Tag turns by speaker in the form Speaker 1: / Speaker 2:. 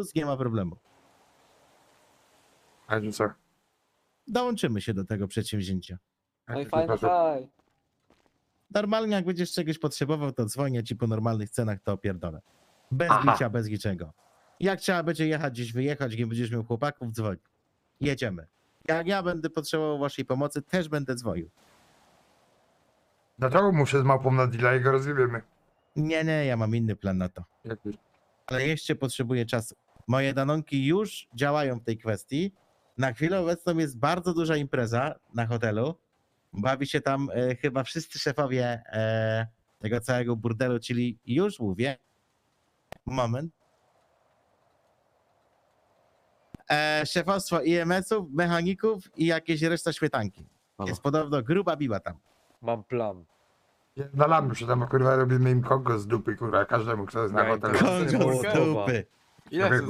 Speaker 1: Tusk, nie ma problemu.
Speaker 2: A że co?
Speaker 1: Dołączymy się do tego przedsięwzięcia.
Speaker 3: No i fajny haj.
Speaker 1: Normalnie jak będziesz czegoś potrzebował, to dzwonię ci po normalnych cenach, to opierdolę. Bez
Speaker 2: Aha.
Speaker 1: bicia, bez niczego. Jak trzeba będzie jechać gdzieś, wyjechać, nie będziesz miał chłopaków, dzwoń. Jedziemy. Jak ja będę potrzebował waszej pomocy, też będę dzwonił.
Speaker 2: Dlaczego muszę z małpą na deala i go rozjebiemy?
Speaker 1: Nie, nie, ja mam inny plan na to. Ale jeszcze potrzebuję czasu. Moje danonki już działają w tej kwestii. Na chwilę obecną jest bardzo duża impreza na hotelu. Bawi się tam e, chyba wszyscy szefowie e, tego całego burdelu, czyli już mówię. Moment. E, szefostwo IMS-ów, mechaników i jakieś reszta śmietanki. Jest podobno gruba biła tam.
Speaker 4: Mam plan.
Speaker 2: Nalamy się tam, kurwa, robimy im kogo z dupy, kurwa, każdemu, kto jest na hotelu.
Speaker 4: to-
Speaker 1: Kończą z dupy.
Speaker 5: Ile
Speaker 2: Człowieku,
Speaker 5: chcesz